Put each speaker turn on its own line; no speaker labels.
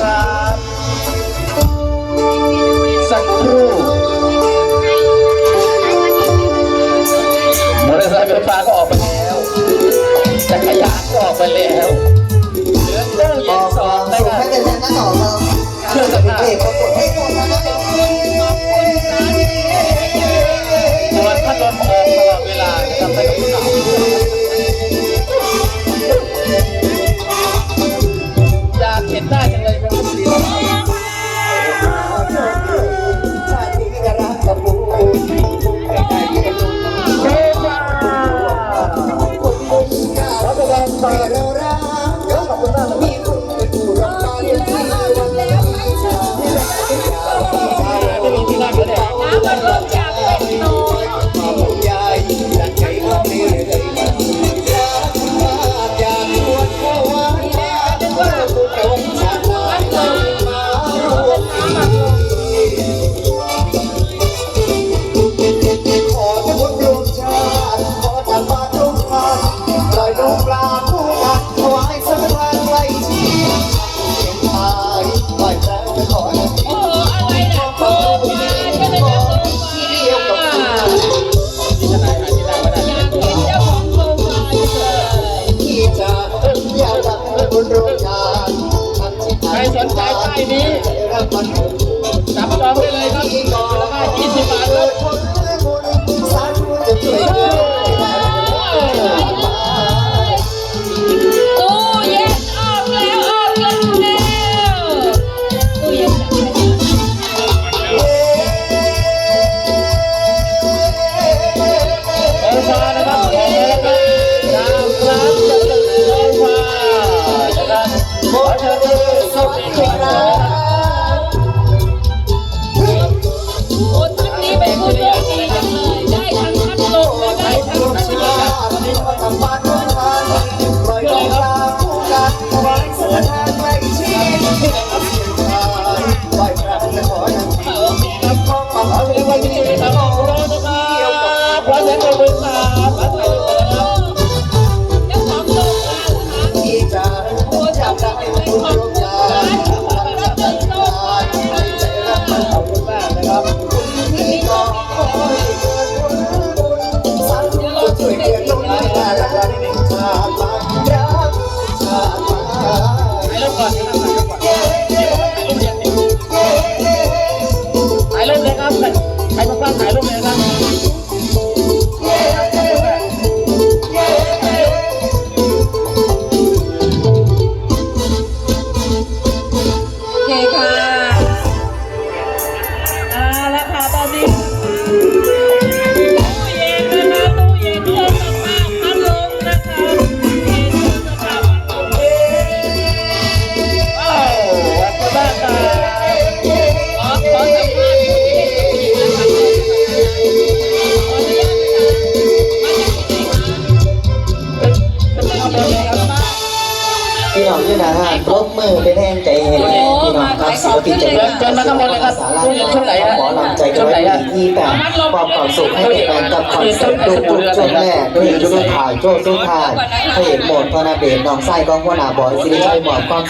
ครับ สักครู่มอเตอร์ไซค์ไฟฟ้าก็ออกไปแล้วจักรยานก็ออกไปแล้วเหลือเครื่
อ
ง
เย็น
สองนะค
สุ
ข
รับให้เป็นแฟน
หน้าห
น
อเรา
เครื่
องสำเอ
ก
ปน้ค
น น ค่ะเอาละค่ะตอนนี้ตู้เย็นนะคะตู้เย็นเครื่องซักผ้าพัดลมนะคะเย็นเครื่องซักผ้าพัดลม
อ้าวัดพระบ้านตา
ขอขอสัมภาษณ์ผู้ที่เห็นตู้เย็นนะคะขออนุญาตนะคะมาจากที่ไหนคะ
ขึ้นข้างบนเลยครับ
พี่น้องที่นะฮะรบมือเป็นแหงใจให้พี่น้องครับ ศิลปินใจ
เชิญมาข้างบนเลยครับช่วงไหนฮะ
หมอลำใจกันไว้ที่แต่ความความสุขให้แก่กันกับคอนเสิร์ตดูบุญช่วงแรกด้วยจุดถ่ายโจ้สู้ถ่ายพระเอกโหมดธนาเดชน้องไส้กองหัวหน้าบอยสิริชัยหมอบความสุข